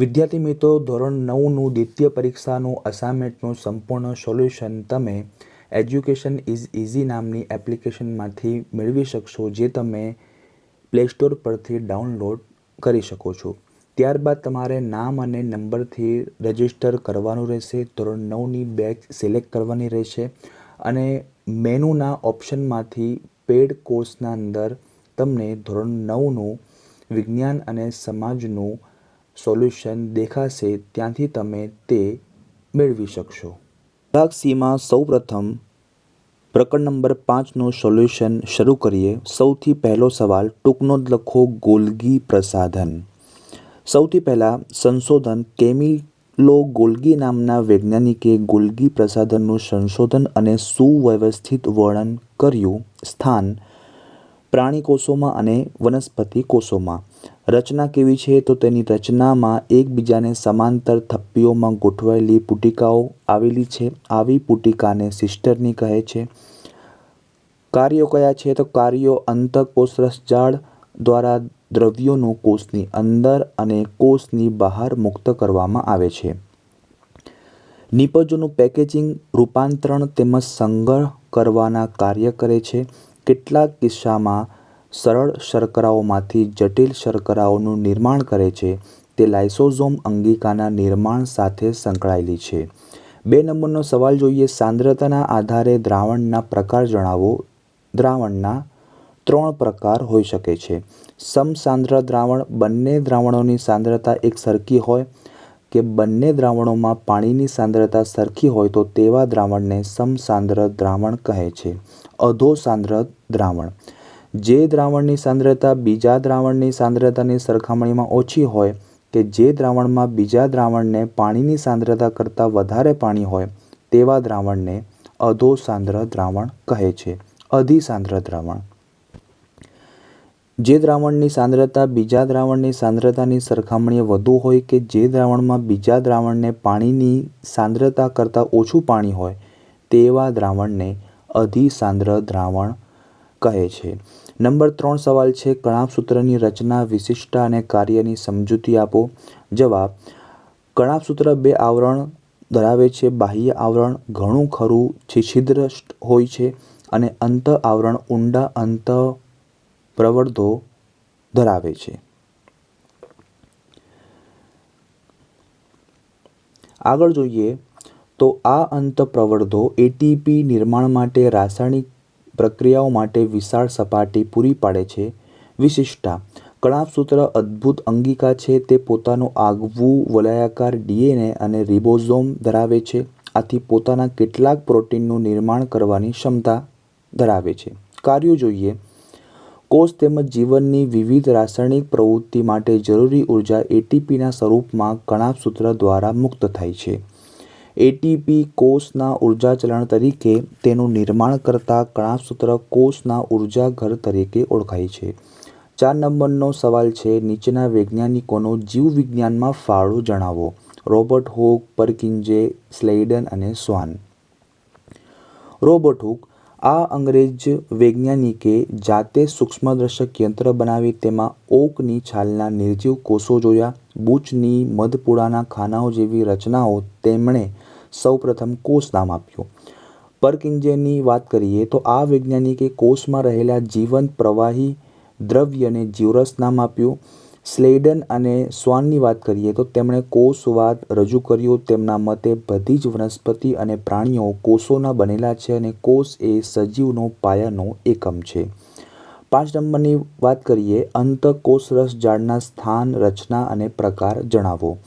વિદ્યાર્થી મિત્રો, ધોરણ નવનું દ્વિતીય પરીક્ષાનું અસાઇનમેન્ટનું સંપૂર્ણ સોલ્યુશન તમે એજ્યુકેશન ઇઝ ઇઝી નામની એપ્લિકેશનમાંથી મેળવી શકશો, જે તમે પ્લે સ્ટોર પરથી ડાઉનલોડ કરી શકો છો. ત્યારબાદ તમારે નામ અને નંબરથી રજિસ્ટર કરવાનું રહેશે. ધોરણ નવની બેચ સિલેક્ટ કરવાની રહેશે. અને મેનુના ઓપ્શનમાંથી પેડ કોર્સના અંદર તમને ધોરણ નવનું વિજ્ઞાન અને સમાજનું સોલ્યુશન દેખાશે ત્યાંથી તમે તે મેળવી શકશો. ભાગ સીમાં સૌપ્રથમ પ્રકરણ નંબર પાંચનું સોલ્યુશન શરૂ કરીએ. સૌથી પહેલો સવાલ, ટૂંકનો લખો, ગોલગી પ્રસાધન. સૌથી પહેલાં સંશોધન, કેમિલો ગોલગી નામના વૈજ્ઞાનિકે ગોલગી પ્રસાધનનું સંશોધન અને સુવ્યવસ્થિત વર્ણન કર્યું. સ્થાન, પ્રાણી કોષોમાં અને વનસ્પતિ કોષોમાં. રચના કેવી છે તો તેની રચનામાં એકબીજાને સમાંતર થપ્પીઓમાં ગોઠવાયેલી પુટિકાઓ આવેલી છે. આવી પુટિકાને સિસ્ટરની કહે છે. કાર્યો કયા છે તો કાર્યો અંતઃકોષરસજાળ દ્વારા દ્રવ્યોનું કોષની અંદર અને કોષની બહાર મુક્ત કરવામાં આવે છે. નિપજોનું પેકેજિંગ, રૂપાંતરણ તેમજ સંગ્રહ કરવાના કાર્ય કરે છે. કેટલાક કિસ્સામાં સરળ શર્કરાઓમાંથી જટિલ શર્કરાઓનું નિર્માણ કરે છે. તે લાઇસોઝોમ અંગિકાના નિર્માણ સાથે સંકળાયેલી છે. બે નંબરનો સવાલ જોઈએ. સાંદ્રતાના આધારે દ્રાવણના પ્રકાર જણાવો. દ્રાવણના ત્રણ પ્રકાર હોઈ શકે છે. સમસાંદ્ર દ્રાવણ, બંને દ્રાવણોની સાંદ્રતા એક સરખી હોય કે બંને દ્રાવણોમાં પાણીની સાંદ્રતા સરખી હોય તો તેવા દ્રાવણને સમસાંદ્ર દ્રાવણ કહે છે. અધો સાંદ્ર દ્રાવણ. જે દ્રાવણની સાંદ્રતા બીજા દ્રાવણની સાંદ્રતાની સરખામણીમાં ઓછી હોય કે જે દ્રાવણમાં બીજા દ્રાવણને પાણીની સાંદ્રતા કરતાં વધારે પાણી હોય, તેવા દ્રાવણને અધો સાંદ્ર દ્રાવણ કહે છે. અધિસાંદ્ર દ્રાવણ. જે દ્રાવણની સાંદ્રતા બીજા દ્રાવણની સાંદ્રતાની સરખામણીએ વધુ હોય કે જે દ્રાવણમાં બીજા દ્રાવણને પાણીની સાંદ્રતા કરતાં ઓછું પાણી હોય, તેવા દ્રાવણને અધિસાંદ્ર દ્રાવણ કહે છે. નંબર ત્રણ સવાલ છે કણાભસૂત્રની રચના વિશિષ્ટતા અને કાર્યની સમજૂતી આપો. જવાબ કણાભસૂત્ર બે આવરણ ધરાવે છે, બાહ્ય આવરણ ઘણું ખરું, છિછિદ્ર હોય છે અને અંત આવરણ ઊંડા અંત પ્રવર્ધો ધરાવે છે. આગળ જોઈએ તો આ અંત પ્રવર્ધો એટીપી નિર્માણ માટે રાસાયણિક પ્રક્રિયાઓ માટે વિશાળ સપાટી પૂરી પાડે છે. વિશિષ્ટતા. કણાભસૂત્ર અદ્ભુત અંગિકા છે. તે પોતાનું આગવું વલયાકાર ડીએનએ અને રિબોઝોમ ધરાવે છે. આથી પોતાના કેટલાક પ્રોટીનનું નિર્માણ કરવાની ક્ષમતા ધરાવે છે. કાર્યો જોઈએ. કોષ તેમજ જીવનની વિવિધ રાસાયણિક પ્રવૃત્તિ માટે જરૂરી ઊર્જા એટીપીના સ્વરૂપમાં કણાભસૂત્ર દ્વારા મુક્ત થાય છે. એટીપી કોષના ઉર્જાચલણ તરીકે તેનું નિર્માણ કરતા કણાસૂત્ર કોષના ઉર્જાઘર તરીકે ઓળખાય છે. ચાર નંબરનો સવાલ છે, નીચેના વૈજ્ઞાનિકોનો જીવવિજ્ઞાનમાં ફાળો જણાવો. રોબર્ટ હુક પરકિંજે સ્લેઇડન અને સ્વાન. રોબર્ટ હુક, આ અંગ્રેજ વૈજ્ઞાનિકે જાતે સૂક્ષ્મદર્શક યંત્ર બનાવી તેમાં ઓકની છાલના નિર્જીવ કોષો જોયા, બૂચની, મધપુડાના ખાનાઓ જેવી રચનાઓ તેમણે સૌપ્રથમ કોષ નામ આપ્યું. પરકિંજેની વાત કરીએ તો આ વૈજ્ઞાનિકે કોષમાં રહેલા જીવંત પ્રવાહી દ્રવ્યને જીવરસ નામ આપ્યું. સ્લેડન અને સ્વાનની વાત કરીએ તો તેમણે કોષવાદ રજૂ કર્યો. તેમના મતે બધી જ વનસ્પતિ અને પ્રાણીઓ કોષોના બનેલા છે અને કોષ એ સજીવનો પાયાનો એકમ છે. પાંચ નંબરની વાત કરીએ, અંતઃકોષરસ જાળના સ્થાન, રચના અને પ્રકાર જણાવો.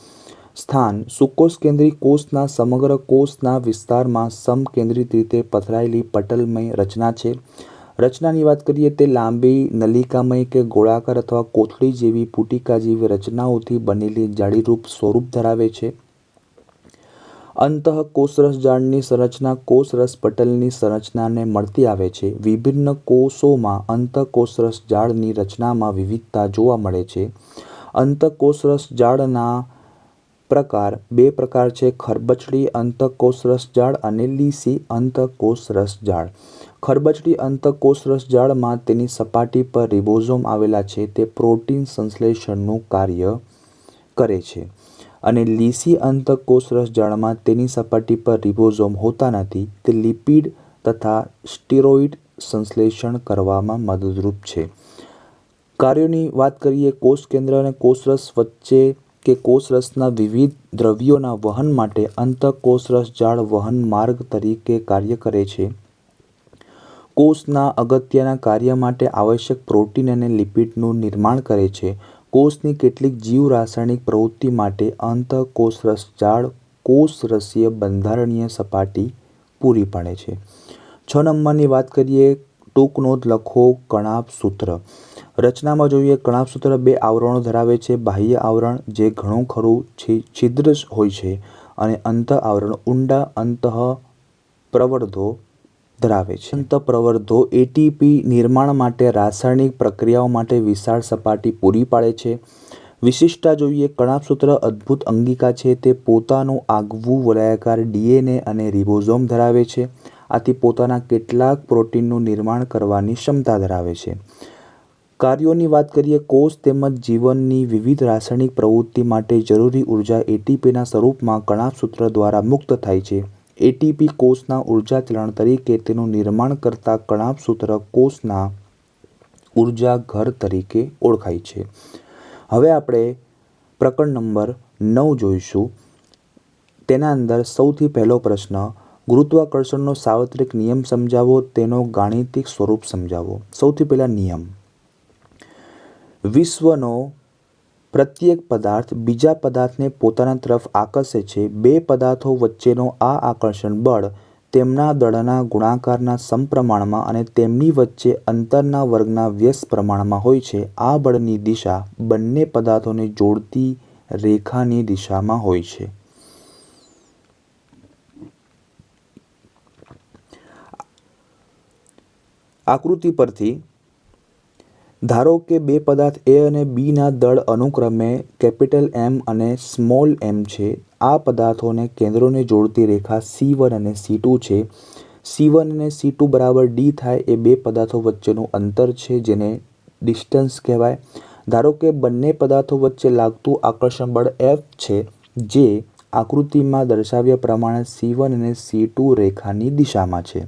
સ્થાન સુકોષ કેન્દ્રી કોષના સમગ્ર કોષના વિસ્તારમાં સમકેન્દ્રિત રીતે પથરાયેલી પટલમય રચના છે. રચનાની વાત કરીએ તે લાંબી, નલિકામય કે ગોળાકાર અથવા કોથળી જેવી પુટિકા જેવી રચનાઓથી બનેલી જાળીરૂપ સ્વરૂપ ધરાવે છે. અંતઃકોષરસ જાળની સંરચના કોષરસ પટલની સંરચનાને મળતી આવે છે. વિભિન્ન કોષોમાં અંતઃકોષરસ જાળની રચનામાં વિવિધતા જોવા મળે છે. અંતઃકોષરસ જાળના પ્રકાર. બે પ્રકાર છે, ખરબચડી અંતકોષરસ જાળ અને લીસી અંતકોષરસ જાળ. ખરબચડી અંતકોષરસ જાળમાં તેની સપાટી પર રિબોઝોમ આવેલા છે, તે પ્રોટીન સંશ્લેષણનું કાર્ય કરે છે. અને લીસી અંતકોષરસ જાળમાં તેની સપાટી પર રિબોઝોમ હોતા નથી, તે લિપિડ તથા સ્ટીરોઇડ સંશ્લેષણ કરવામાં મદદરૂપ છે. કાર્યોની વાત કરીએ કોષ કેન્દ્ર અને કોષરસ વચ્ચે કે કોષરસના વિવિધ દ્રવ્યોના વહન માટે અંતઃકોષરસ જાળ વહન માર્ગ તરીકે કાર્ય કરે છે. કોષના અગત્યના કાર્ય માટે આવશ્યક પ્રોટીન અને લિપિડનું નિર્માણ કરે છે. કોષની કેટલીક જીવ રાસાયણિક પ્રવૃત્તિ માટે અંતઃકોષરસ જાળ કોષરસીય બંધારણીય સપાટી પૂરી પાડે છે. છ નંબરની વાત કરીએ, ટૂંક નોંધ લખો કણાભ સૂત્ર. રચનામાં જોઈએ કણાભસૂત્ર બે આવરણો ધરાવે છે. બાહ્ય આવરણ જે ઘણું ખરું છિદ્ર હોય છે અને અંત આવરણ ઊંડા અંતઃ પ્રવર્ધો ધરાવે છે. અંત પ્રવર્ધો એટીપી નિર્માણ માટે રાસાયણિક પ્રક્રિયાઓ માટે વિશાળ સપાટી પૂરી પાડે છે. વિશિષ્ટતા જોઈએ કણાભ સૂત્ર અદ્ભુત અંગિકા છે. તે પોતાનું આગવું વલયાકાર ડીએનએ અને રિબોઝોમ ધરાવે છે. આથી પોતાના કેટલાક પ્રોટીનનું નિર્માણ કરવાની ક્ષમતા ધરાવે છે. કાર્યોની વાત કરીએ, કોષ તેમજ જીવનની વિવિધ રાસાયણિક પ્રવૃત્તિ માટે જરૂરી ઊર્જા એટીપીના સ્વરૂપમાં કણાભસૂત્ર દ્વારા મુક્ત થાય છે. એટીપી કોષના ઊર્જા ચલણ તરીકે તેનું નિર્માણ કરતા કણાપસૂત્ર કોષના ઊર્જા ઘર તરીકે ઓળખાય છે. હવે આપણે પ્રકરણ નંબર નવ જોઈશું. તેના અંદર સૌથી પહેલો પ્રશ્ન, ગુરુત્વાકર્ષણનો સાર્વત્રિક નિયમ સમજાવો, તેનો ગાણિતિક સ્વરૂપ સમજાવો. સૌથી પહેલાં નિયમ. વિશ્વનો પ્રત્યેક પદાર્થ બીજા પદાર્થને પોતાના તરફ આકર્ષે છે. બે પદાર્થો વચ્ચેનો આ આકર્ષણ બળ તેમના દળના ગુણાકારના સમપ્રમાણમાં અને તેમની વચ્ચે અંતરના વર્ગના વ્યસ્ત પ્રમાણમાં હોય છે. આ બળની દિશા બંને પદાર્થોને જોડતી રેખાની દિશામાં હોય છે. આકૃતિ પરથી ધારો કે બે પદાર્થ એ અને બીના દળ અનુક્રમે કેપિટલ એમ અને સ્મોલ એમ છે, આ પદાર્થોને કેન્દ્રોને જોડતી રેખા સી વન અને સી ટુ છે. સી વન અને સી ટુ બરાબર ડી થાય એ બે પદાર્થો વચ્ચેનું અંતર છે જેને ડિસ્ટન્સ કહેવાય. ધારો કે બંને પદાર્થો વચ્ચે લાગતું આકર્ષણ બળ એફ છે, જે આકૃતિમાં દર્શાવ્યા પ્રમાણે સી વન અને સી ટુ રેખાની દિશામાં છે.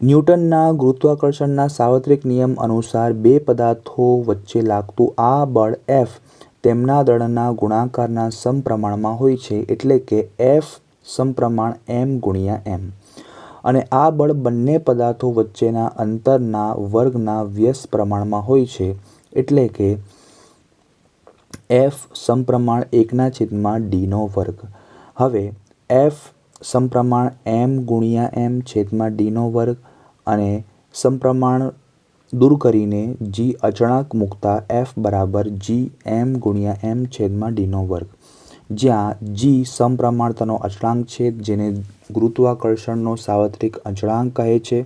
ન્યૂટનના ગુરુત્વાકર્ષણના સાર્વત્રિક નિયમ અનુસાર બે પદાર્થો વચ્ચે લાગતું આ બળ એફ તેમના દળના ગુણાકારના સમપ્રમાણમાં હોય છે, એટલે કે એફ સમપ્રમાણ એમ ગુણ્યા એમ અને આ બળ બંને પદાર્થો વચ્ચેના અંતરના વર્ગના વ્યસ્ત પ્રમાણમાં હોય છે, એટલે કે એફ સમપ્રમાણ એકના છેદમાં ડીનો વર્ગ. હવે એફ સમપ્રમાણ એમ ગુણ્યા એમ છેદમાં ડીનો વર્ગ. અને સમપ્રમાણ દૂર કરીને જી અચળાંક મૂકતા એફ બરાબર જી એમ ગુણ્યા એમ છેદમાં ડીનો વર્ગ. જ્યાં જી સમપ્રમાણતાનો અચળાંક છે, જેને ગુરુત્વાકર્ષણનો સાર્વત્રિક અચળાંક કહે છે.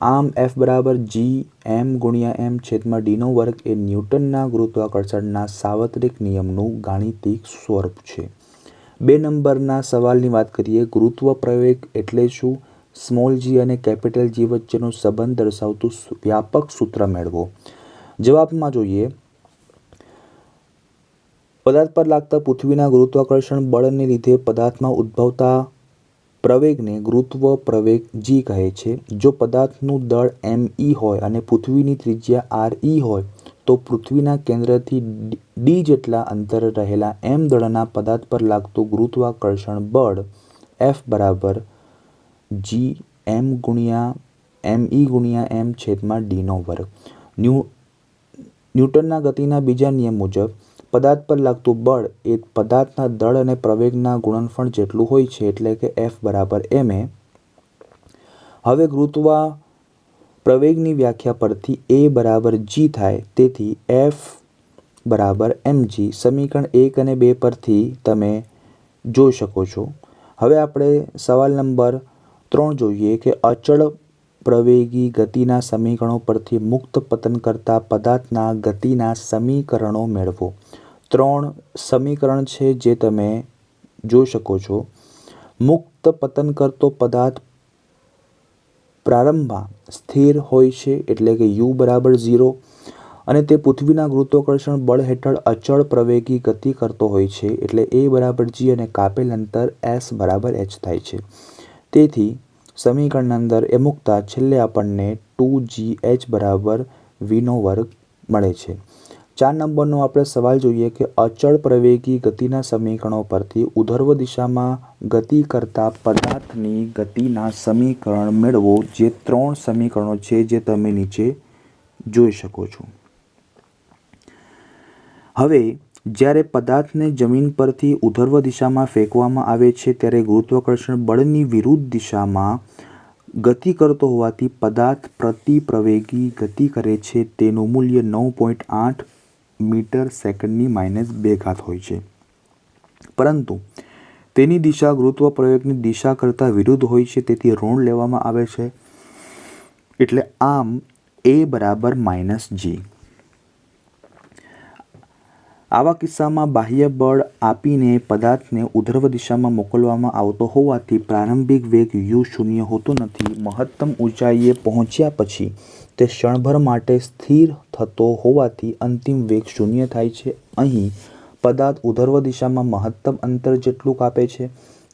આમ એફ બરાબર જી એમ ગુણ્યા એમ છેદમાં ડીનો વર્ગ એ ન્યૂટનના ગુરુત્વાકર્ષણના સાર્વત્રિક નિયમનું ગાણિતિક સ્વરૂપ છે. બે નંબરના સવાલની વાત કરીએ, ગુરુત્વ પ્રવેગ એટલે શું? સ્મોલ જી અને કેપિટલ જી વચ્ચેનો સંબંધ દર્શાવતું વ્યાપક સૂત્ર મેળવો. જવાબમાં જોઈએ. પદાર્થ પર લાગતા પૃથ્વીના ગુરુત્વાકર્ષણ બળને લીધે પદાર્થમાં ઉદ્ભવતા પ્રવેગને ગુરુત્વ પ્રવેગ જી કહે છે. જો પદાર્થનું દળ એમ ઈ હોય અને પૃથ્વીની ત્રિજ્યા આર ઈ હોય, તો પૃથ્વીના કેન્દ્રથી ડી જેટલા અંતરે રહેલા એમ દળના પદાર્થ પર લાગતું ગુરુત્વાકર્ષણ બળ એફ બરાબર જી એમ ગુણ્યા એમ ઈ ગુણ્યા એમ છેદમાં ડીનો વર્ગ. ન્યૂ, ન્યૂટનના ગતિના બીજા નિયમ મુજબ, પદાર્થ પર લાગતું બળ એ પદાર્થના દળ અને પ્રવેગના ગુણનફળ જેટલું હોય છે એટલે કે એફ બરાબર એમ એ હવે ગુરુત્વા પ્રવેગની વ્યાખ્યા પરથી એ બરાબર જી થાય, તેથી એફ બરાબર એમ જી સમીકરણ એક અને બે પરથી તમે જોઈ શકો છો. હવે આપણે સવાલ નંબર ત્રણ જોઈએ કે અચળ પ્રવેગી ગતિના સમીકરણો પરથી મુક્ત પતન કરતા પદાર્થના ગતિના સમીકરણો મેળવો. ત્રણ સમીકરણ છે જે તમે જોઈ શકો છો. મુક્ત પતન કરતો પદાર્થ પ્રારંભમાં સ્થિર હોય છે એટલે કે યુ બરાબર ઝીરો અને તે પૃથ્વીના ગુરુત્વાકર્ષણ બળ હેઠળ અચળ પ્રવેગી ગતિ કરતો હોય છે એટલે એ બરાબર જી અને કાપેલ અંતર એસ બરાબર એચ થાય છે. તેથી સમીકરણની અંદર એ મૂકતા છેલ્લે આપણને ટુ જી એચ બરાબર વીનો વર્ગ મળે છે. ચાર નંબરનો આપણે સવાલ જોઈએ કે અચળ પ્રવેગી ગતિના સમીકરણો પરથી ઉધર્વ દિશામાં ગતિ કરતા પદાર્થની ગતિના સમીકરણ મેળવો જે ત્રણ સમીકરણો છે જે તમે નીચે જોઈ શકો છો. હવે જ્યારે પદાર્થને જમીન પરથી ઉધર્વ દિશામાં ફેંકવામાં આવે છે, ત્યારે ગુરુત્વાકર્ષણ બળની વિરુદ્ધ દિશામાં ગતિ કરતો હોવાથી પદાર્થ પ્રતિ પ્રવેગી ગતિ કરે છે. તેનું મૂલ્ય નવ પોઈન્ટ આઠ મીટર સેકન્ડની માઇનસ બે ઘાત હોય છે. પરંતુ તેની દિશા ગુરુત્વ પ્રયોગની દિશા કરતાં વિરુદ્ધ હોય છે, તેથી ઋણ લેવામાં આવે છે. એટલે આમ એ બરાબર માઇનસ જી. આવા કિસ્સામાં બાહ્ય બળ આપીને પદાર્થને ઉધર્વ દિશામાં મોકલવામાં આવતો હોવાથી પ્રારંભિક વેગ યુ શૂન્ય હોતો નથી. મહત્તમ ઊંચાઈએ પહોંચ્યા પછી તે ક્ષણભર માટે સ્થિર થતો હોવાથી અંતિમ વેગ શૂન્ય થાય છે. અહીં પદાર્થ ઉધર્વ દિશામાં મહત્તમ અંતર જેટલું કાપે છે,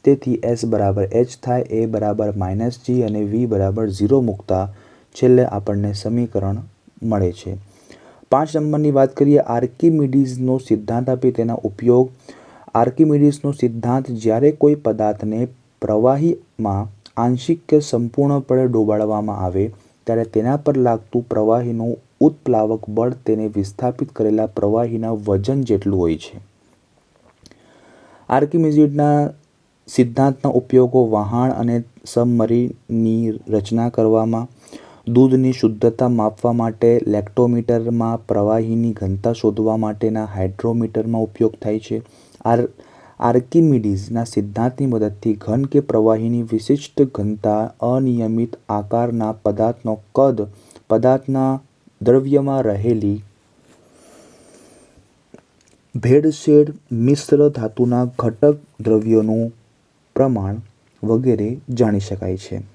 તેથી એસ બરાબર એચ થાય, એ બરાબર માઇનસ જી અને વી બરાબર ઝીરો મૂકતા છેલ્લે આપણને સમીકરણ મળે છે. પાંચ નંબરની વાત કરીએ, આર્કિમિડીઝનો સિદ્ધાંત આપી તેના ઉપયોગ. આર્કિમિડીઝનો સિદ્ધાંત જ્યારે કોઈ પદાર્થને પ્રવાહીમાં આંશિક કે સંપૂર્ણપણે ડોબાડવામાં આવે, ત્યારે તેના પર લાગતું પ્રવાહીનું ઉત્પ્લાવક બળ તેને વિસ્થાપિત કરેલા પ્રવાહીના વજન જેટલું હોય છે. આર્કિમિઝિડના સિદ્ધાંતના ઉપયોગો વહાણ અને સબમરીનની રચના કરવામાં દૂધની શુદ્ધતા માપવા માટે લેક્ટોમીટરમાં પ્રવાહીની ઘનતા શોધવા માટેના હાઇડ્રોમીટરમાં ઉપયોગ થાય છે. આર, આર્કિમિડીઝના સિદ્ધાંતની મદદથી ઘન કે પ્રવાહીની વિશિષ્ટ ઘનતા અનિયમિત આકારના પદાર્થનો કદ પદાર્થના દ્રવ્યમાં રહેલી ભેળસેળ મિશ્ર ધાતુના ઘટક દ્રવ્યોનું પ્રમાણ વગેરે જાણી શકાય છે.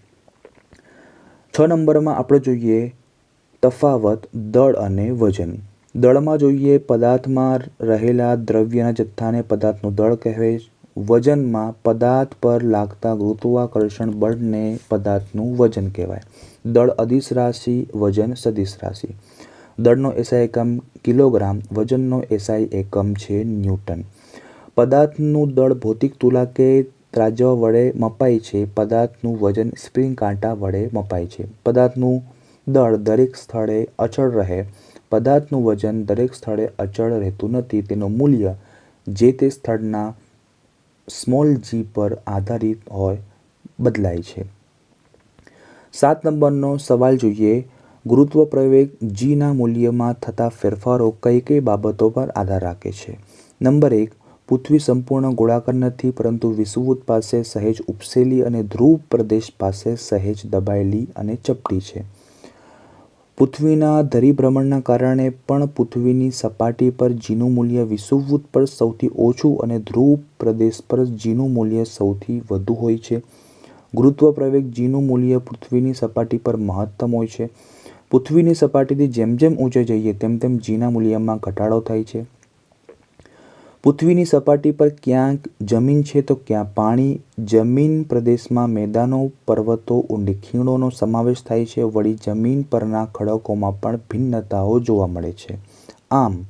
છ નંબરમાં આપણે જોઈએ તફાવત, દળ અને વજન. દળમાં જોઈએ પદાર્થમાં રહેલા દ્રવ્યના જથ્થાને પદાર્થનું દળ કહેવાય વજનમાં પદાર્થ પર લાગતા ગુરુત્વાકર્ષણ બળને પદાર્થનું વજન કહેવાય. દળ અદિશ રાશિ, વજન સદિશ રાશિ. દળનો એસઆઈ એકમ કિલોગ્રામ, વજનનો એસઆઈ એકમ છે ન્યૂટન. પદાર્થનું દળ ભૌતિક તુલા કે ત્રાજવા વડે મપાય છે. પદાર્થનું વજન સ્પ્રિંગ કાંટા વડે મપાય છે. પદાર્થનું દળ દરેક સ્થળે અચળ રહે. પદાર્થનું વજન દરેક સ્થળે અચળ રહેતું નથી. તેનું મૂલ્ય જે તે સ્થળના સ્મોલ જી પર આધારિત હોય બદલાય છે. સાત નંબરનો સવાલ જોઈએ. ગુરુત્વ પ્રવેગ જીના મૂલ્યમાં થતા ફેરફારો કઈ કઈ બાબતો પર આધાર રાખે છે? નંબર એક પૃથ્વી સંપૂર્ણ ગોળાકાર નથી, પરંતુ વિષુવવૃત્ત પાસે સહેજ ઉપસેલી અને ધ્રુવ પ્રદેશ પાસે સહેજ દબાયેલી અને ચપટી છે. પૃથ્વીના ધરીભ્રમણના કારણે પણ પૃથ્વીની સપાટી પર જીનું મૂલ્ય વિષુવવૃત્ત પર સૌથી ઓછું અને ધ્રુવ પ્રદેશ પર જીનું મૂલ્ય સૌથી વધુ હોય છે. ગુરુત્વ પ્રવેગ જીનું મૂલ્ય પૃથ્વીની સપાટી પર મહત્તમ હોય છે. પૃથ્વીની સપાટીથી જેમ જેમ ઊંચે જઈએ, તેમ તેમ જીના મૂલ્યમાં ઘટાડો થાય છે. પૃથ્વીની સપાટી પર ક્યાંક જમીન છે તો ક્યાં પાણી. જમીન પ્રદેશમાં મેદાનો, પર્વતો ઊંડી ખીણોનો સમાવેશ થાય છે. વળી જમીન પરના ખડકોમાં પણ ભિન્નતાઓ જોવા મળે છે. આમ,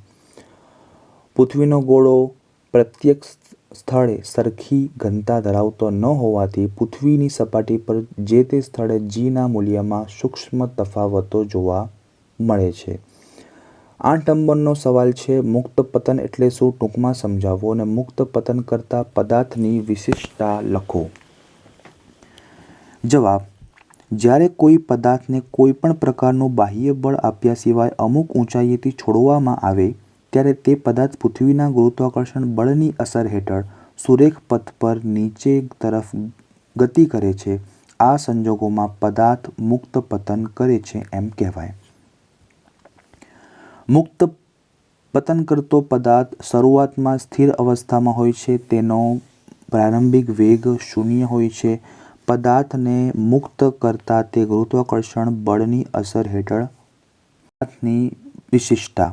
પૃથ્વીનો ગોળો પ્રત્યેક સ્થળે સરખી ઘનતા ધરાવતો ન હોવાથી પૃથ્વીની સપાટી પર જે તે સ્થળે જીના મૂલ્યમાં સૂક્ષ્મ તફાવતો જોવા મળે છે. આઠ નંબરનો સવાલ છે, મુક્ત પતન એટલે શું? ટૂંકમાં સમજાવો અને મુક્ત પતન કરતા પદાર્થની વિશિષ્ટતા લખો. જવાબ, જ્યારે કોઈ પદાર્થને કોઈ પણ પ્રકારનું બાહ્ય બળ આપ્યા સિવાય અમુક ઊંચાઈએથી છોડવામાં આવે, ત્યારે તે પદાર્થ પૃથ્વીના ગુરુત્વાકર્ષણ બળની અસર હેઠળ સુરેખ પથ પર નીચે તરફ ગતિ કરે છે. આ સંજોગોમાં પદાર્થ મુક્ત પતન કરે છે એમ કહેવાય. મુક્ત પતન કરતો પદાર્થ શરૂઆતમાં સ્થિર અવસ્થામાં હોય છે, તેનો પ્રારંભિક વેગ શૂન્ય હોય છે. પદાર્થને મુક્ત કરતા તે ગુરુત્વાકર્ષણ બળની અસર હેઠળ પદાર્થની વિશિષ્ટતા.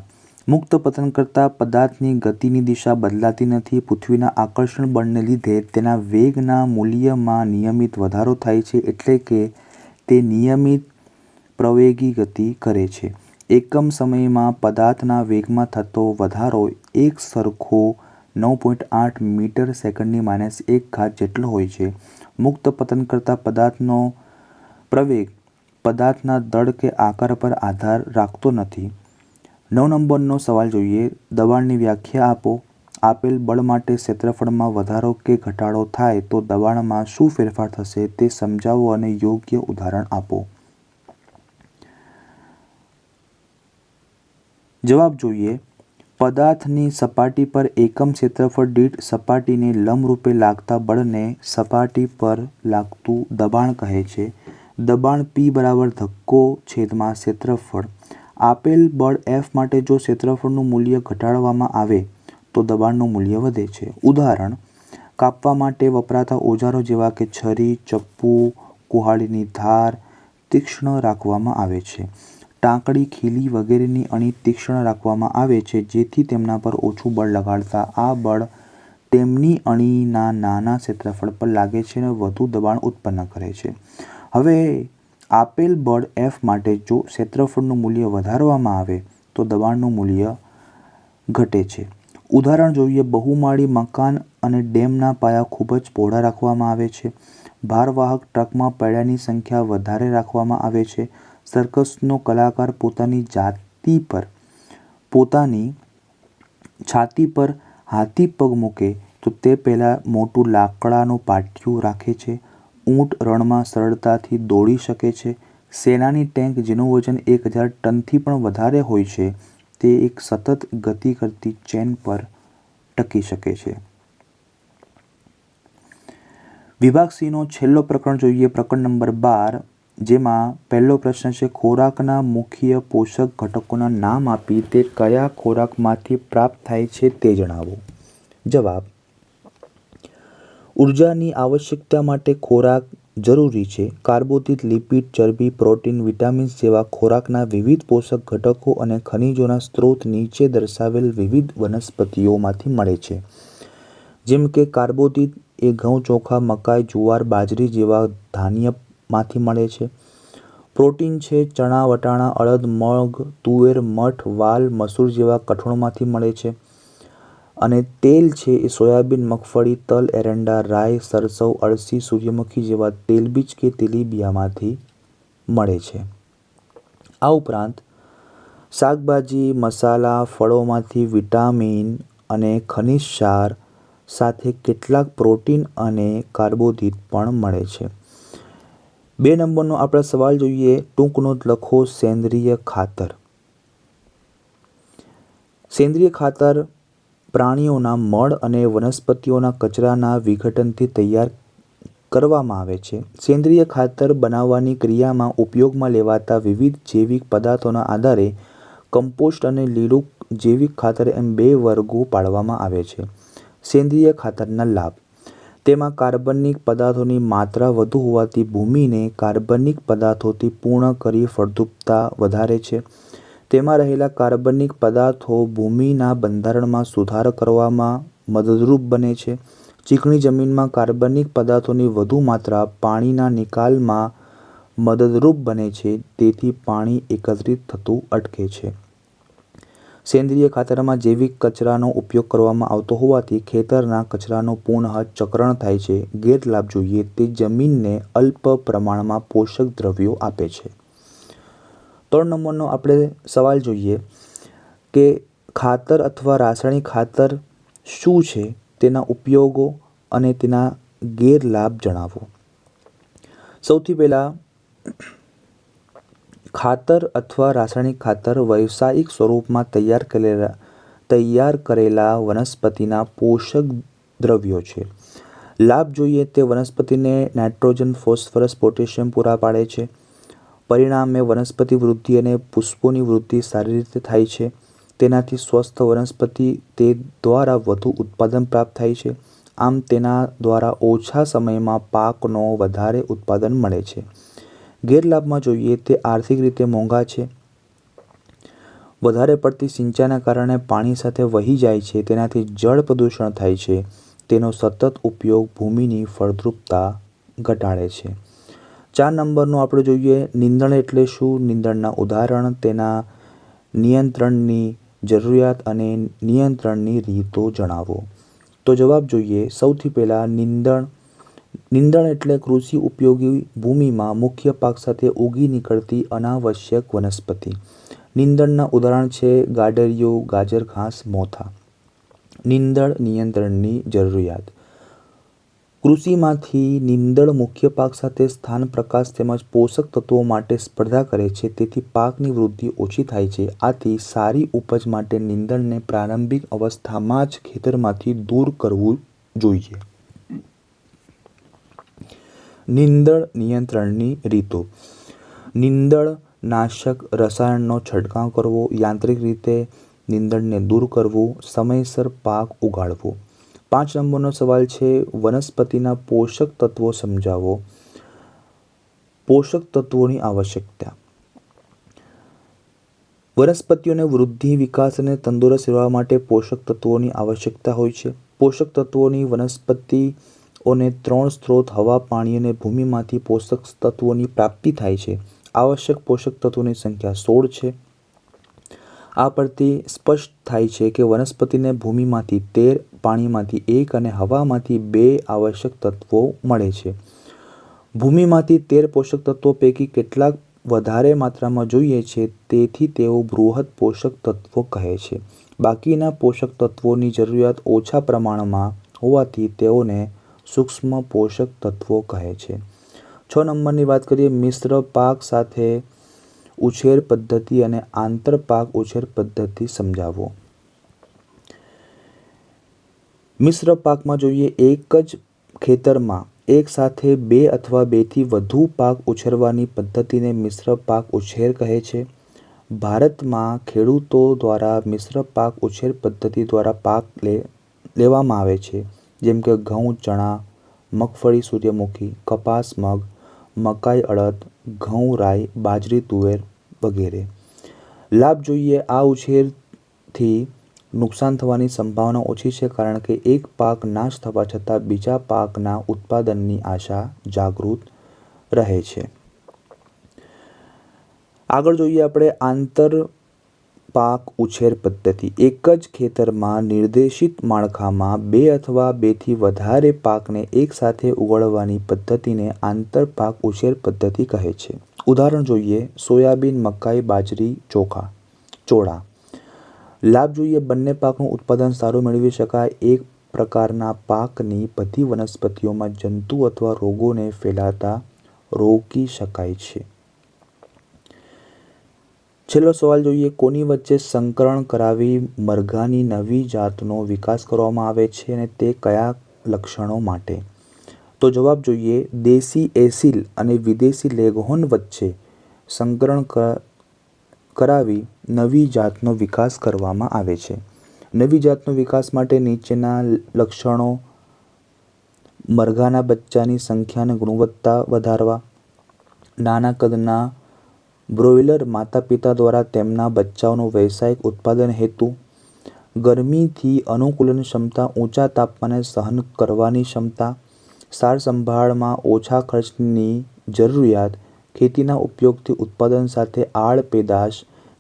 મુક્ત પતન કરતા પદાર્થની ગતિની દિશા બદલાતી નથી. પૃથ્વીના આકર્ષણ બળને લીધે તેના વેગના મૂલ્યમાં નિયમિત વધારો થાય છે, એટલે કે તે નિયમિત પ્રવેગી ગતિ કરે છે. એકમ સમયમાં પદાર્થના વેગમાં થતો વધારો એક સરખો નવ પોઈન્ટ આઠ મીટર સેકન્ડની માઇનસ એક ઘાત જેટલો હોય છે. મુક્ત પતન કરતા પદાર્થનો પ્રવેગ પદાર્થના દળ કે આકાર પર આધાર રાખતો નથી. નવ નંબરનો સવાલ જોઈએ. દબાણની વ્યાખ્યા આપો. આપેલ બળ માટે ક્ષેત્રફળમાં વધારો કે ઘટાડો થાય તો દબાણમાં શું ફેરફાર થશે તે સમજાવો અને યોગ્ય ઉદાહરણ આપો. જવાબ જોઈએ. પદાર્થની સપાટી પર એકમ ક્ષેત્રફળ દીઠ સપાટીને લંબરૂપે લાગતા બળને સપાટી પર લાગતું દબાણ કહે છે. દબાણ પી બરાબર ધક્કો છેદમાં ક્ષેત્રફળ. આપેલ બળ એફ માટે જો ક્ષેત્રફળનું મૂલ્ય ઘટાડવામાં આવે, તો દબાણનું મૂલ્ય વધે છે. ઉદાહરણ, કાપવા માટે વપરાતા ઓજારો જેવા કે છરી, ચપ્પુ, કુહાડીની ધાર તીક્ષ્ણ રાખવામાં આવે છે. ટાંકડી, ખીલી વગેરેની અણી તીક્ષ્ણ રાખવામાં આવે છે, જેથી તેમના પર ઓછું બળ લગાડતા આ બળ તેમની અણીના નાના ક્ષેત્રફળ પર લાગે છે અને વધુ દબાણ ઉત્પન્ન કરે છે. હવે, આપેલ બળ એફ માટે જો ક્ષેત્રફળનું મૂલ્ય વધારવામાં આવે, તો દબાણનું મૂલ્ય ઘટે છે. ઉદાહરણ જોઈએ, બહુમાળી મકાન અને ડેમના પાયા ખૂબ જ પહોળા રાખવામાં આવે છે. ભારવાહક ટ્રકમાં પૈડાની સંખ્યા વધારે રાખવામાં આવે છે. સર્કસનો કલાકાર પોતાની જાતિ પર, પોતાની છાતી પર હાથી પગ મૂકે, તો તે પહેલાં મોટું લાકડાનું પાટિયું રાખે છે. ઊંટ રણમાં સરળતાથી દોડી શકે છે. સેનાની ટેન્ક, જેનું વજન એક હજાર ટનથી પણ વધારે હોય છે, તે એક સતત ગતિ કરતી ચેન પર ટકી શકે છે. વિભાગ સિંહનો છેલ્લો પ્રકરણ જોઈએ. પ્રકરણ નંબર બાર જેમાં પહેલો પ્રશ્ન છે, ખોરાકના મુખ્ય પોષક ઘટકોના નામ આપી તે કયા ખોરાકમાંથી પ્રાપ્ત થાય છે તે જણાવો. જવાબ, ઉર્જાની આવશ્યકતા માટે ખોરાક જરૂરી છે. કાર્બોદિત લિપિડ, ચરબી, પ્રોટીન, વિટામિન્સ જેવા ખોરાકના વિવિધ પોષક ઘટકો અને ખનિજોના સ્ત્રોત નીચે દર્શાવેલ વિવિધ વનસ્પતિઓમાંથી મળે છે. જેમ કે કાર્બોદિત એ ઘઉં, ચોખા, મકાઈ, જુવાર, બાજરી જેવા ધાન્યમાંથી મળે છે. પ્રોટીન છે, ચણા, વટાણા, અડદ, મગ, તુવેર, મઠ, વાલ, મસૂર જેવા કઠોળમાંથી મળે છે. અને તેલ છે એ સોયાબીન, મગફળી, તલ, એરંડા, રાઈ, સરસવ, અળસી, સૂર્યમુખી જેવા તેલબીજ કે તેલીબિયામાંથી મળે છે. આ ઉપરાંત શાકભાજી, મસાલા, ફળોમાંથી વિટામિન અને ખનિજ ક્ષાર સાથે કેટલાક પ્રોટીન અને કાર્બોદિત પણ મળે છે. બે નંબરનો આપણે સવાલ જોઈએ, ટૂંકનો લખો સેન્દ્રિય ખાતર. સેન્દ્રિય ખાતર પ્રાણીઓના મળ અને વનસ્પતિઓના કચરાના વિઘટનથી તૈયાર કરવામાં આવે છે. સેન્દ્રિય ખાતર બનાવવાની ક્રિયામાં ઉપયોગમાં લેવાતા વિવિધ જૈવિક પદાર્થોના આધારે કમ્પોસ્ટ અને લીલું જૈવિક ખાતર એમ બે વર્ગો પાડવામાં આવે છે. સેન્દ્રિય ખાતરના લાભ. તેમાં કાર્બનિક પદાર્થોની માત્રા વધુ હોવાથી ભૂમિને કાર્બનિક પદાર્થોથી પૂર્ણ કરી ફળદ્રુપતા વધારે છે. તેમાં રહેલા કાર્બનિક પદાર્થો ભૂમિના બંધારણમાં સુધાર કરવામાં મદદરૂપ બને છે. ચીકણી જમીનમાં કાર્બનિક પદાર્થોની વધુ માત્રા પાણીના નિકાલમાં મદદરૂપ બને છે. તેથી પાણી એકત્રિત થતું અટકે છે. સેન્દ્રિય ખાતરમાં જૈવિક કચરાનો ઉપયોગ કરવામાં આવતો હોવાથી ખેતરના કચરાનું પુનઃ ચક્રણ થાય છે. ગેરલાભ જોઈએ તે જમીનને અલ્પ પ્રમાણમાં પોષક દ્રવ્યો આપે છે. ત્રણ નંબરનો આપણે સવાલ જોઈએ કે ખાતર અથવા રાસાયણિક ખાતર શું છે? તેના ઉપયોગો અને તેના ગેરલાભ જણાવો. સૌથી પહેલાં ખાતર અથવા રાસાયણિક ખાતર વ્યવસાયિક સ્વરૂપમાં તૈયાર કરેલા તૈયાર કરેલા વનસ્પતિના પોષક દ્રવ્યો છે. લાભ જોઈએ તે વનસ્પતિને નાઇટ્રોજન, ફોસ્ફરસ, પોટેશિયમ પૂરા પાડે છે. પરિણામે વનસ્પતિ વૃદ્ધિ અને પુષ્પોની વૃદ્ધિ સારી રીતે થાય છે. તેનાથી સ્વસ્થ વનસ્પતિ તે દ્વારા વધુ ઉત્પાદન પ્રાપ્ત થાય છે. આમ તેના દ્વારા ઓછા સમયમાં પાકનો વધારે ઉત્પાદન મળે છે. ગેરલાભમાં જોઈએ તે આર્થિક રીતે મોંઘા છે. વધારે પડતી સિંચાઈના કારણે પાણી સાથે વહી જાય છે, તેનાથી જળ પ્રદૂષણ થાય છે. તેનો સતત ઉપયોગ ભૂમિની ફળદ્રુપતા ઘટાડે છે. ચાર નંબરનું આપણે જોઈએ નિંદણ એટલે શું? નિંદણના ઉદાહરણ, તેના નિયંત્રણની જરૂરિયાત અને નિયંત્રણની રીતો જણાવો. તો જવાબ જોઈએ, સૌથી પહેલાં નિંદણ નિંદણ એટલે કૃષિ ઉપયોગી ભૂમિમાં મુખ્ય પાક સાથે ઉગી નીકળતી અનાવશ્યક વનસ્પતિ. નિંદણના ઉદાહરણ છે ગાડરિયો ગાજર, ઘાસ, મોથા. નિંદણ નિયંત્રણની જરૂરિયાત. કૃષિમાંથી નિંદણ મુખ્ય પાક સાથે સ્થાન, પ્રકાશ તેમજ પોષક તત્વો માટે સ્પર્ધા કરે છે, તેથી પાકની વૃદ્ધિ ઓછી થાય છે. આથી સારી ઉપજ માટે નિંદણને પ્રારંભિક અવસ્થામાં જ ખેતરમાંથી દૂર કરવું જોઈએ. નિંદણ નિયંત્રણની રીતો. નિંદણ નાશક રસાયણનો છંટકાવ કરવો, યાંત્રિક રીતે નિંદણને દૂર કરવું, સમયસર પાક ઉગાડવો. પાંચ નંબરનો સવાલ છે, વનસ્પતિના પોષક તત્વો સમજાવો. પોષક તત્વોની આવશ્યકતા. વનસ્પતિઓને વૃદ્ધિ, વિકાસ અને તંદુરસ્ત રહેવા માટે પોષક તત્વોની આવશ્યકતા હોય છે. પોષક તત્વોની વનસ્પતિઓને ત્રણ સ્ત્રોત હવા, પાણી અને ભૂમિમાંથી પોષક તત્વોની પ્રાપ્તિ થાય છે. આવશ્યક પોષક તત્વોની સંખ્યા સોળ છે. આ પરથી સ્પષ્ટ થાય છે કે વનસ્પતિને ભૂમિમાંથી તેર, પાણીમાંથી એક અને હવામાંથી બે આવશ્યક તત્વો મળે છે. ભૂમિમાંથી તેર પોષક તત્વો પૈકી કેટલાક વધારે માત્રામાં જોઈએ છે, તેથી તેઓ બૃહદ પોષક તત્વો કહે છે. બાકીના પોષક તત્વોની જરૂરિયાત ઓછા પ્રમાણમાં હોવાથી તેઓને સૂક્ષ્મ પોષક તત્વો કહે છે. છ નંબરની વાત કરીએ, મિશ્ર પાક સાથે ઉછેર પદ્ધતિ અને આંતરપાક ઉછેર પદ્ધતિ સમજાવો. મિશ્ર પાકમાં જોઈએ, એક જ ખેતરમાં એક સાથે બે અથવા બેથી વધુ પાક ઉછેરવાની પદ્ધતિને મિશ્ર પાક ઉછેર કહે છે. ભારતમાં ખેડૂતો દ્વારા મિશ્ર પાક ઉછેર પદ્ધતિ દ્વારા પાક લે, લેવામાં આવે છે. જેમ કે ઘઉં, ચણા, મગફળી, સૂર્યમુખી, કપાસ, મગ, મકાઈ અડદ, ઘઉં, રાઈ, બાજરી, તુવેર વગેરે. લાભ જોઈએ આ ઉછેરથી નુકસાન થવાની સંભાવના ઓછી છે કારણ કે એક પાક નાશ થવા છતાં બીજા પાકના ઉત્પાદનની આશા જાગૃત રહે છે. આગળ જોઈએ આપણે આંતર પાક ઉછેર પદ્ધતિ. એક જ ખેતરમાં નિર્દેશિત માળખામાં બે અથવા બેથી વધારે પાકને એકસાથે ઉગાડવાની પદ્ધતિને આંતરપાક ઉછેર પદ્ધતિ કહે છે. ઉદાહરણ જોઈએ, સોયાબીન, મકાઈ, બાજરી, ચોખા, ચોળા. લાભ જોઈએ, બંને પાકનું ઉત્પાદન સારું મેળવી શકાય. એક પ્રકારના પાકની બધી વનસ્પતિઓમાં જંતુ અથવા રોગોને ફેલાતા રોકી શકાય છે. છેલ્લો સવાલ જોઈએ, કોની વચ્ચે સંકરણ કરાવી મરઘાની નવી જાતનો વિકાસ કરવામાં આવે છે અને તે કયા લક્ષણો માટે? તો જવાબ જોઈએ, દેશી એસિલ અને વિદેશી લેગહોન વચ્ચે સંકરણ કરાવી નવી જાતનો વિકાસ કરવામાં આવે છે. નવી જાતનો વિકાસ માટે નીચેના લક્ષણો, મરઘાના બચ્ચાની સંખ્યાને ગુણવત્તા વધારવા, નાના કદના બ્રોઇલર માતાપિતા દ્વારા તેમના બચ્ચાઓનું વ્યવસાયિક ઉત્પાદન હેતુ, ગરમીથી અનુકૂલન ક્ષમતા, ઊંચા તાપમાને સહન કરવાની ક્ષમતા, સાર સંભાળમાં ઓછા ખર્ચની જરૂરિયાત, ખેતીના ઉપયોગથી ઉત્પાદન સાથે આડ પેદાશ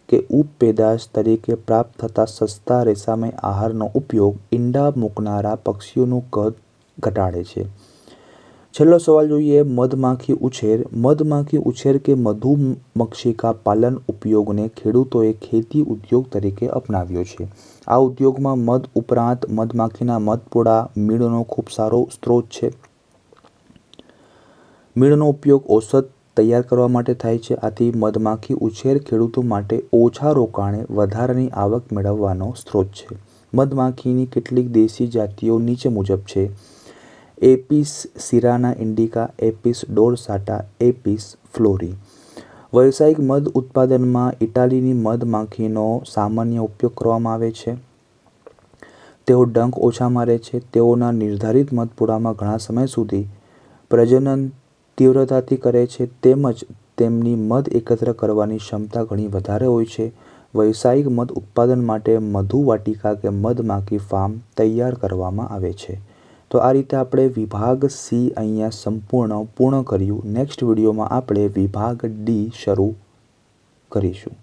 કે ઉપ પેદાશ તરીકે પ્રાપ્ત થતા સસ્તા રેસામય આહારનો ઉપયોગ ઈંડા મૂકનારા પક્ષીઓનું કદ ઘટાડે છે. છેલ્લો સવાલ જોઈએ મધમાખી ઉછેર. મધમાખી ઉછેર કે મધુમક્ષિકા પાલન ઉપયોગને ખેડૂતોએ ખેતી ઉદ્યોગ તરીકે અપનાવ્યો છે. આ ઉદ્યોગમાં મધ ઉપરાંત મધમાખીના મધપોડા મીણનો ખૂબ સારો સ્ત્રોત છે. મીણનો ઉપયોગ ઔષધ તૈયાર કરવા માટે થાય છે. આથી મધમાખી ઉછેર ખેડૂતો માટે ઓછા રોકાણે વધારાની આવક મેળવવાનો સ્ત્રોત છે. મધમાખીની કેટલીક દેશી જાતિઓ નીચે મુજબ છે. Apis cerana indica, Apis dorsata Apis florea. વ્યવસાયિક મધ ઉત્પાદનમાં ઇટાલીની મધમાખીનો સામાન્ય ઉપયોગ કરવામાં આવે છે. તેઓ ડંખ ઓછા મારે છે. તેઓના નિર્ધારિત મધપુડામાં ઘણા સમય સુધી પ્રજનન તીવ્રતાથી કરે છે. તેમજ તેમની મધ એકત્ર કરવાની ક્ષમતા ઘણી વધારે હોય છે. વ્યવસાયિક મધ ઉત્પાદન માટે મધુ વાટિકા કે મધમાખી ફાર્મ તૈયાર કરવામાં આવે છે. તો આ રીતે આપણે વિભાગ સી અહીંયા સંપૂર્ણ પૂર્ણ કર્યું. નેક્સ્ટ વિડીયોમાં આપણે વિભાગ ડી શરૂ કરીશું.